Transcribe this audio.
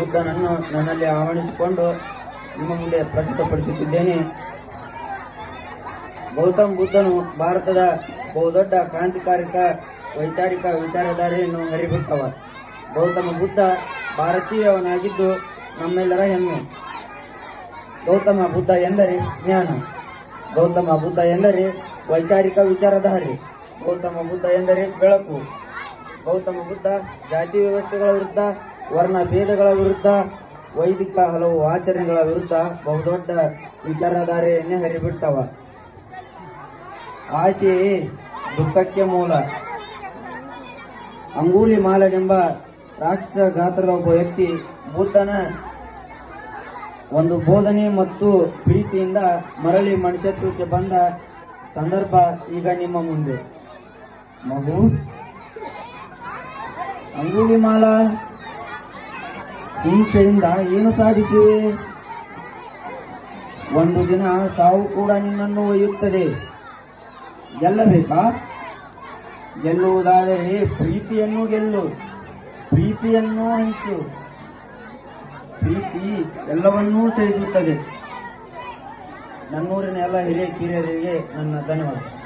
ಬುದ್ಧನನ್ನು ನನ್ನಲ್ಲಿ ಆಹ್ವಾನಿಸಿಕೊಂಡು ನಿಮ್ಮ ಮುಂದೆ ಪ್ರಸ್ತುತಪಡಿಸುತ್ತಿದ್ದೇನೆ. ಗೌತಮ್ ಬುದ್ಧನು ಭಾರತದ ಬಹುದೊಡ್ಡ ಕ್ರಾಂತಿಕಾರಿಕ ವೈಚಾರಿಕ ವಿಚಾರಧಾರೆಯನ್ನು ಹರಿಬಿಟ್ಟವ ಗೌತಮ ಬುದ್ಧ ಭಾರತೀಯವನಾಗಿದ್ದು ನಮ್ಮೆಲ್ಲರ ಹೆಮ್ಮೆ. ಗೌತಮ ಬುದ್ಧ ಎಂದರೆ ಜ್ಞಾನ. ಗೌತಮ ಬುದ್ಧ ಎಂದರೆ ವೈಚಾರಿಕ ವಿಚಾರಧಾರೆ. ಗೌತಮ ಬುದ್ಧ ಎಂದರೆ ಬೆಳಕು. ಗೌತಮ ಬುದ್ಧ ಜಾತಿ ವ್ಯವಸ್ಥೆಗಳ ವಿರುದ್ಧ ವರ್ಣ ಭೇದಗಳ ವಿರುದ್ಧ, ವೈದಿಕ ಹಲವು ಆಚರಣೆಗಳ ವಿರುದ್ಧ ಬಹುದೊಡ್ಡ ವಿಚಾರಧಾರೆಯನ್ನೇ ಹರಿಬಿಡ್ತಾವ. ಆಸೆಯೇ ದುಃಖಕ್ಕೆ ಮೂಲ. ಅಂಗೂಲಿ ಮಾಲನೆಂಬ ರಾಕ್ಷಸ ಗಾತ್ರದ ಒಬ್ಬ ವ್ಯಕ್ತಿ ಬುದ್ಧನ ಒಂದು ಬೋಧನೆ ಮತ್ತು ಪ್ರೀತಿಯಿಂದ ಮರಳಿ ಮನುಷ್ಯತ್ವಕ್ಕೆ ಬಂದ ಸಂದರ್ಭ ಈಗ ನಿಮ್ಮ ಮುಂದೆ. ಮಗು, ಅಂಗೂಲಿ ಮಾಲ ಹಿಂಸೆಯಿಂದ ಏನು ಸಾಧಿಸಿವೆ ಒಂದು ದಿನ ಸಾವು ಕೂಡ ನಿನ್ನನ್ನು ಒಯ್ಯುತ್ತದೆ. ಗೆಲ್ಲಬೇಕಾ? ಗೆಲ್ಲುವುದಾದರೆ ಪ್ರೀತಿಯನ್ನು ಗೆಲ್ಲು. ಪ್ರೀತಿಯನ್ನು ಹಂಚು ಪ್ರೀತಿ ಎಲ್ಲವನ್ನೂ ಸೇರಿಸುತ್ತದೆ ನನ್ನೂರಿನ ಎಲ್ಲ ಹಿರಿಯ ಕಿರಿಯರಿಗೆ ನನ್ನ ಧನ್ಯವಾದ.